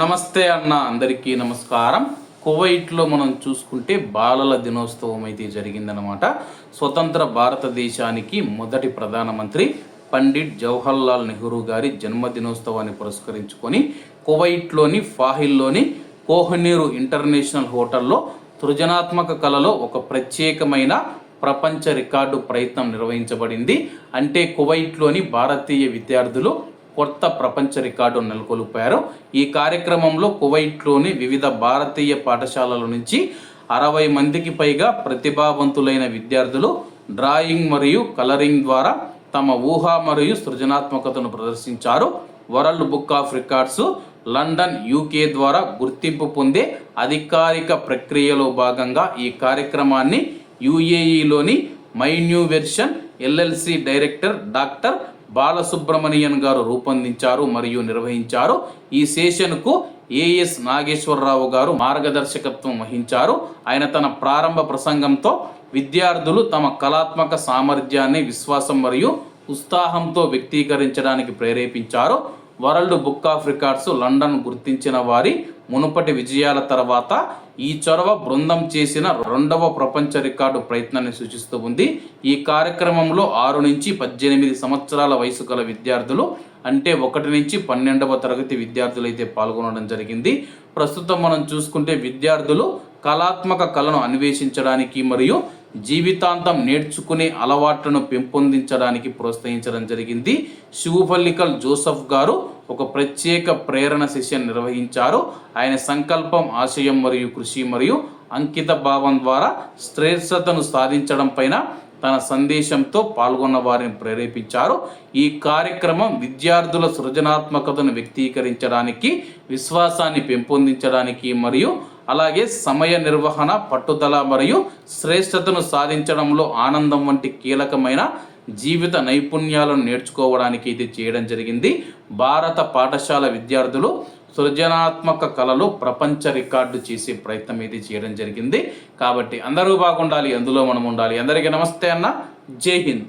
నమస్తే అన్న అందరికీ నమస్కారం. కువైట్లో మనం చూసుకుంటే బాలల దినోత్సవం అయితే జరిగిందనమాట స్వతంత్ర భారతదేశానికి మొదటి ప్రధానమంత్రి పండిట్ జవహర్లాల్ నెహ్రూ గారి జన్మదినోత్సవాన్ని పురస్కరించుకొని కువైట్లోని ఫాహిల్లోని కోహనీరు ఇంటర్నేషనల్ హోటల్లో సృజనాత్మక కళలో ఒక ప్రత్యేకమైన ప్రపంచ రికార్డు ప్రయత్నం నిర్వహించబడింది. అంటే కువైట్లోని భారతీయ విద్యార్థులు కొత్త ప్రపంచ రికార్డు నెలకొల్పారు. ఈ కార్యక్రమంలో కువైట్లోని వివిధ భారతీయ పాఠశాలల నుంచి అరవై మందికి పైగా ప్రతిభావంతులైన విద్యార్థులు డ్రాయింగ్ మరియు కలరింగ్ ద్వారా తమ ఊహ మరియు సృజనాత్మకతను ప్రదర్శించారు. World book of records London UK ద్వారా గుర్తింపు పొందే అధికారిక ప్రక్రియలో భాగంగా ఈ కార్యక్రమాన్ని యుఏఈలోని my new version LLC director doctor Balasubramanian గారు రూపొందించారు మరియు నిర్వహించారు. ఈ సెషన్కు ఏఎస్ నాగేశ్వరరావు గారు మార్గదర్శకత్వం వహించారు. ఆయన తన ప్రారంభ ప్రసంగంతో విద్యార్థులు తమ కళాత్మక సామర్థ్యాన్ని విశ్వాసం మరియు ఉత్సాహంతో వ్యక్తీకరించడానికి ప్రేరేపించారు. World book of records London గుర్తించిన వారి మునుపటి విజయాల తర్వాత ఈ చొరవ బృందం చేసిన రెండవ ప్రపంచ రికార్డు ప్రయత్నాన్ని సూచిస్తూ ఉంది. ఈ కార్యక్రమంలో ఆరు నుంచి పద్దెనిమిది సంవత్సరాల వయసు గల విద్యార్థులు అంటే ఒకటి నుంచి పన్నెండవ తరగతి విద్యార్థులు అయితే పాల్గొనడం జరిగింది. ప్రస్తుతం మనం చూసుకుంటే విద్యార్థులు కళాత్మక కళను అన్వేషించడానికి మరియు జీవితాంతం నేర్చుకునే అలవాట్లను పెంపొందించడానికి ప్రోత్సహించడం జరిగింది. శివుపల్లికల్ జోసఫ్ గారు ఒక ప్రత్యేక ప్రేరణ సెషన్ నిర్వహించారు. ఆయన సంకల్పం ఆశయం మరియు కృషి మరియు అంకిత భావం ద్వారా శ్రేష్టతను సాధించడం పైన తన సందేశంతో పాల్గొన్న వారిని ప్రేరేపించారు. ఈ కార్యక్రమం విద్యార్థుల సృజనాత్మకతను వ్యక్తీకరించడానికి విశ్వాసాన్ని పెంపొందించడానికి మరియు అలాగే సమయ నిర్వహణ పట్టుదల మరియు శ్రేష్టతను సాధించడంలో ఆనందం వంటి కీలకమైన జీవిత నైపుణ్యాలను నేర్చుకోవడానికి ఇది చేయడం జరిగింది. భారత పాఠశాల విద్యార్థులు సృజనాత్మక కళలు ప్రపంచ రికార్డు చేసే ప్రయత్నం ఇది చేయడం జరిగింది. కాబట్టి అందరూ బాగుండాలి అందులో మనం ఉండాలి. అందరికీ నమస్తే అన్న. జై హింద్.